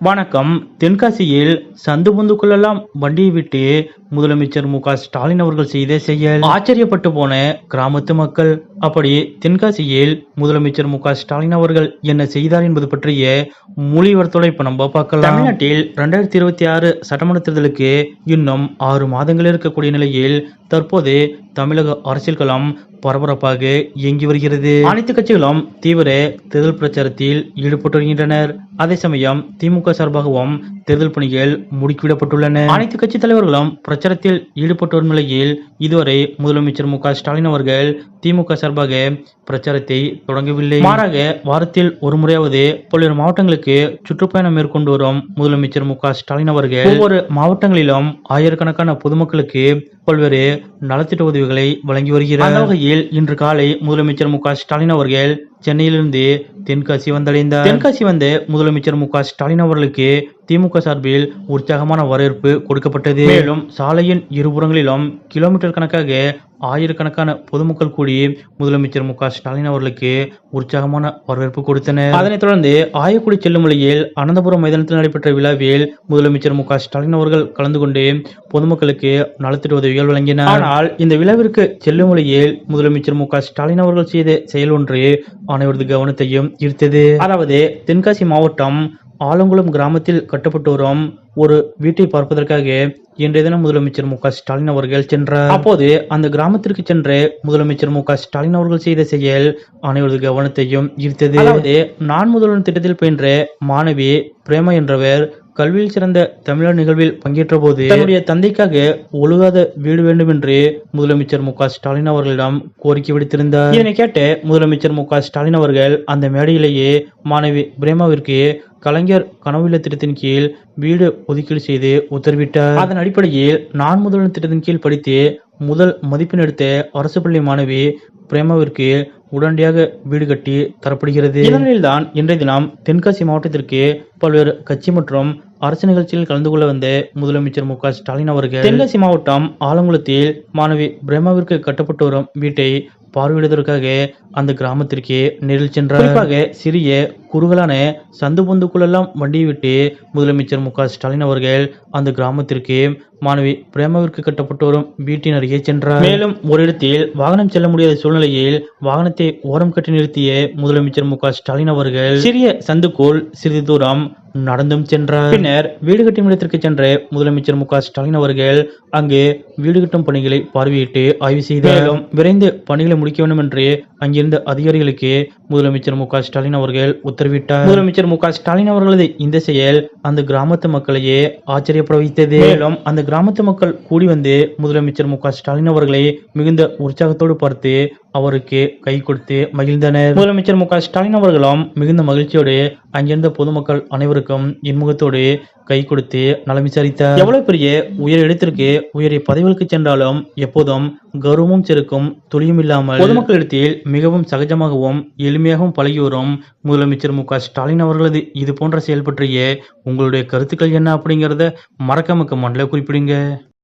வணக்கம். தென்காசியில் சந்து பொந்துக்குள்ளெல்லாம் வண்டியை விட்டு முதலமைச்சர் மு க ஸ்டாலின் அவர்கள் செய்த செயல். ஆச்சரியப்பட்டு போன கிராமத்து மக்கள். அப்படி தென்காசியில் முதலமைச்சர் மு ஸ்டாலின் அவர்கள் என்ன செய்தார் என்பது பற்றிய மொழிவர்த்தோட இப்ப நம்ம பார்க்கலாம். தமிழ்நாட்டில் ரெண்டாயிரத்தி இருபத்தி ஆறு சட்டமன்ற தேர்தலுக்கு இன்னும் ஆறு மாதங்கள் இருக்கக்கூடிய நிலையில் தற்போது தமிழக அரசியல் களம் பரபரப்பாக இயங்கி வருகிறது. அனைத்து கட்சிகளும் தீவிர தேர்தல் பிரச்சாரத்தில் ஈடுபட்டு வருகின்றனர். அதே சமயம் திமுக சார்பாகவும் தேர்தல் பணிகள் முடுக்கிவிடப்பட்டுள்ளன. அனைத்து கட்சி தலைவர்களும் பிரச்சாரத்தில் ஈடுபட்டு வரும் நிலையில் இதுவரை முதலமைச்சர் மு ஸ்டாலின் அவர்கள் திமுக சார்பாக பிரச்சாரத்தை தொடங்கவில்லை. மாறாக வாரத்தில் ஒரு முறையாவது பல்வேறு மாவட்டங்களுக்கு சுற்றுப்பயணம் மேற்கொண்டு வரும் முதலமைச்சர் மு க ஸ்டாலின் அவர்கள் ஒவ்வொரு மாவட்டங்களிலும் ஆயிரக்கணக்கான பொதுமக்களுக்கு பல்வேறு நலத்திட்ட உதவிகளை வழங்கி வருகிறார். வகையில் இன்று காலை முதலமைச்சர் மு க ஸ்டாலின் அவர்கள் சென்னையிலிருந்து தென்காசி வந்தடைந்தார். தென்காசி வந்த முதலமைச்சர் மு ஸ்டாலின் அவர்களுக்கு திமுக சார்பில் உற்சாகமான வரவேற்பு கொடுக்கப்பட்டது. மேலும் சாலையின் இருபுறங்களிலும் கிலோமீட்டர் கணக்காக ஆயிரக்கணக்கான பொதுமக்கள் கூடி முதலமைச்சர் மு ஸ்டாலின் அவர்களுக்கு உற்சாகமான வரவேற்பு கொடுத்தனர். அதனைத் தொடர்ந்து ஆயக்குடி செல்லும் வழியில் அனந்தபுரம் மைதானத்தில் நடைபெற்ற விழாவில் முதலமைச்சர் மு ஸ்டாலின் அவர்கள் கலந்து கொண்டு பொதுமக்களுக்கு நலத்திட்ட உதவிகள் வழங்கினார். ஆனால் இந்த விழாவிற்கு செல்லும் வழியில் முதலமைச்சர் மு ஸ்டாலின் அவர்கள் செய்த செயல் ஒன்று அனைவரது கவனத்தையும் ஈர்த்தது. அதாவது தென்காசி மாவட்டம் ஆலங்குளம் கிராமத்தில் கட்டப்பட்டு வரும் ஒரு வீட்டை பார்ப்பதற்காக இன்றைய தினம் முதலமைச்சர் மு ஸ்டாலின் அவர்கள் சென்றார். அப்போது அந்த கிராமத்திற்கு சென்று முதலமைச்சர் மு ஸ்டாலின் அவர்கள் செய்த செயல் அனைவரது கவனத்தையும் ஈர்த்தது. அதாவது நான் முதல்வன் திட்டத்தில் பயின்ற மாணவி பிரேமா என்றவர் கல்வியில் சிறந்த தமிழர் நிகழ்வில் பங்கேற்ற போது தன்னுடைய தந்தைக்காக ஒழுகாத வீடு வேண்டும் என்று முதலமைச்சர் மு ஸ்டாலின் அவர்களிடம் கோரிக்கை விடுத்திருந்தார். இதனை கேட்ட முதலமைச்சர் மு ஸ்டாலின் அவர்கள் அந்த மேடையிலேயே மாணவி பிரேமாவிற்கு கலைஞர் கனவுள்ள திட்டத்தின் கீழ் வீடு ஒதுக்கீடு செய்து உத்தரவிட்டார். அதன் அடிப்படையில் நான் முதல்வன் திட்டத்தின் கீழ் படித்து முதல் மதிப்பெண் எடுத்த அரசு பள்ளி மாணவி பிரேமாவிற்கு உடனடியாக வீடு கட்டி தரப்படுகிறது. இதனில்தான் இன்றைய தினம் தென்காசி மாவட்டத்திற்கு பல்வேறு கட்சி மற்றும் அரசு நிகழ்ச்சியில் கலந்து கொள்ள வந்த முதலமைச்சர் மு க ஸ்டாலின் அவர்கள் தென்காசி மாவட்டம் ஆலங்குளத்தில் மாணவி பிரேமாவிற்கு கட்டப்பட்டு வரும் வீட்டை பார்வையிடுவதற்காக அந்த கிராமத்திற்கு நேரில் சென்றார் குறிப்பாக சிறிய குறுகலான சந்து பொந்துக்குள்ளெல்லாம் வண்டியை விட்டு முதலமைச்சர் மு க ஸ்டாலின் அவர்கள் அந்த கிராமத்திற்கு மாணவி பிரேமாவிற்கு கட்டப்பட்டு வரும் வீட்டின் அருகே சென்றார். மேலும் ஒரு இடத்தில் வாகனம் செல்ல முடியாத சூழ்நிலையில் வாகனத்தை ஓரம் கட்டி நிறுத்திய முதலமைச்சர் மு. ஸ்டாலின் அவர்கள் சிறிய சந்துக்குள் சிறிது தூரம் நடந்தும் சென்றார். பின்னர் வீடு கட்டும் இடத்திற்கு சென்ற முதலமைச்சர் மு. ஸ்டாலின் அவர்கள் அங்கு வீடு கட்டும் பணிகளை பார்வையிட்டு ஆய்வு செய்தார். விரைந்து பணிகளை முடிக்க வேண்டும் என்று அங்கிருந்த அதிகாரிகளுக்கு முதலமைச்சர் மு ஸ்டாலின் அவர்கள் உத்தரவிட்டார். முதலமைச்சர் மு ஸ்டாலின் அவர்களது இந்த செயல் அந்த கிராமத்து மக்களையே ஆச்சரியப்பட வைத்தது. மேலும் அந்த கிராமத்து மக்கள் கூடி வந்து முதலமைச்சர் மு ஸ்டாலின் அவர்களை மிகுந்த உற்சாகத்தோடு பார்த்து அவருக்கு கை கொடுத்து மகிழ்ந்தனர். முதலமைச்சர் மு ஸ்டாலின் அவர்களும் மிகுந்த மகிழ்ச்சியோடு அங்கிருந்த பொதுமக்கள் அனைவருக்கும் இன்முகத்தோடு கை கொடுத்து நலம் விசாரித்தார் எவ்வளவு பெரிய உயர் இடத்திற்கு உயரிய பதவிகளுக்கு சென்றாலும் எப்போதும் கௌரவமும் செருக்கும் துளியும் இல்லாமல் பொதுமக்களிடத்தில் மிகவும் சகஜமாகவும் எளிமையாகவும் பழகி வரும் முதலமைச்சர் மு ஸ்டாலின் அவர்களது இது போன்ற செயல் பற்றிய உங்களுடைய கருத்துக்கள் என்ன அப்படிங்கறத மறக்காம கமெண்ட்ல குறிப்பிடுங்க.